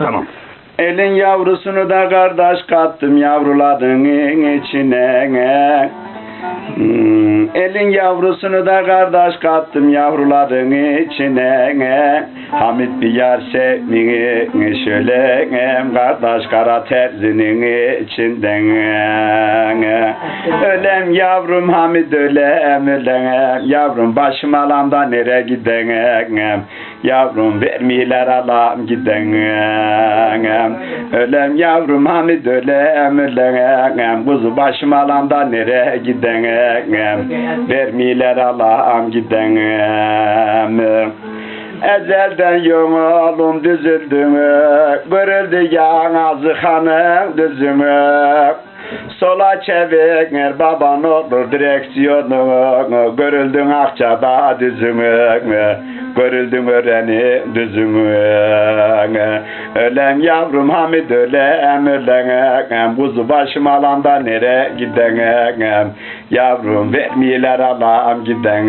Tamam. Elin yavrusunu da kardeş kattım yavruladın içine. Hmm, elin yavrusunu da kardeş kattım yavruladın içine. Hamit bir yar sevmini şöyle kardeş kara terzinin içinden. Ölem yavrum Hamid ölem ölem. Yavrum başım alanda nere giden yavrum vermiler alam giden ölem yavrum Hamid ölem ölem. Kuzu başım alanda nere giden vermiler alam giden Ezelden yolum düzüldü Kırıldı yanazı hanım düzümü Sola çevir baban olur direksiyonu Görüldün akçada düzümü Görüldün öreni düzümü Ölem yavrum Hamid ölem ölem Kuzu başım alanda nere giden Yavrum vermiyorlar alam giden